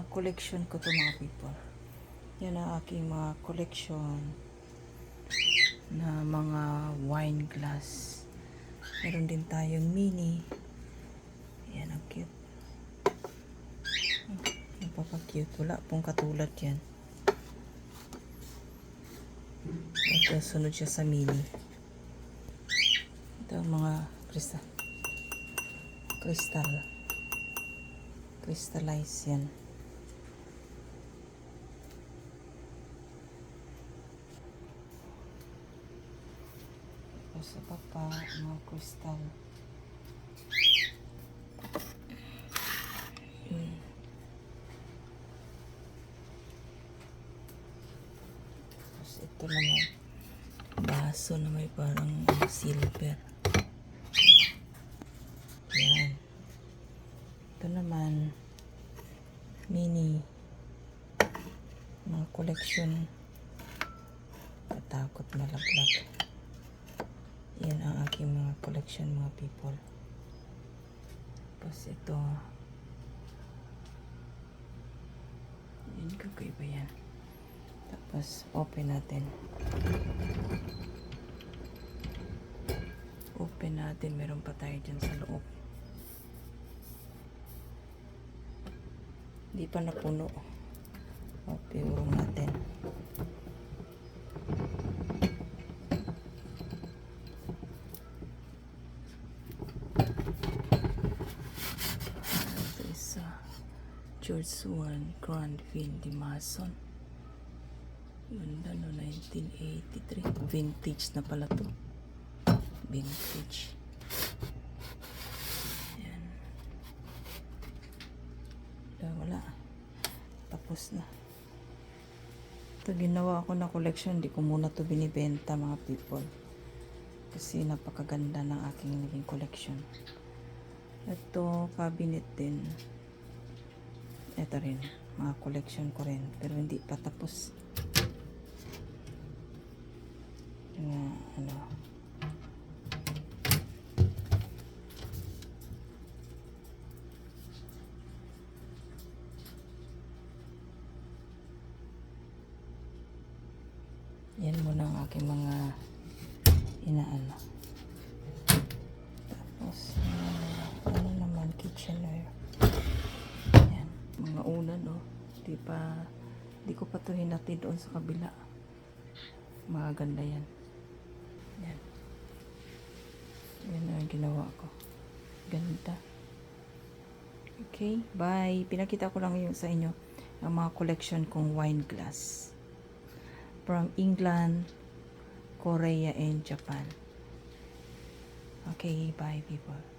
mga collection ko to mga people. Yan ang aking mga collection na mga wine glass. Meron din tayong mini. Yan ang cute. Napaka-cute. Wala pong katulad yan. Ito, sunod siya sa mini. Ito mga kristal. Crystal. Crystallize yan. Tapos sa papa, mga crystal. Hmm. Tapos ito naman, baso na may parang silver. Yan. Ito naman, mini mga collection. Katakot malaglag. Yan ang aking mga collection mga people. Tapos ito, yan kakaiba yan. Tapos open natin. Open natin, meron pa tayo dyan sa loob. Hindi pa napuno. Okay, urong natin. Ito isa. George Swan Grandville de Mason. Yun na no, 1983. Vintage na pala to. Vintage. Yan. Wala, wala. Tapos na. Ito ginawa ko na collection. Hindi ko muna to binibenta mga people. Kasi napakaganda ng aking naging collection. Ito, cabinet din. Ito rin. Mga collection ko rin. Pero hindi pa tapos. Yung, ano. Yan muna ang aking mga inaano. Tapos, uh, ano naman, kitchenware. Yan, mga una, no? Di pa, di ko pa to hinati doon sa kabila. Maganda yan. Yan. Yan ang ginawa ko. Ganda. Okay, bye. Pinakita ko lang yung sa inyo ang mga collection kong wine glass from England, Korea, and Japan. Okay, bye people.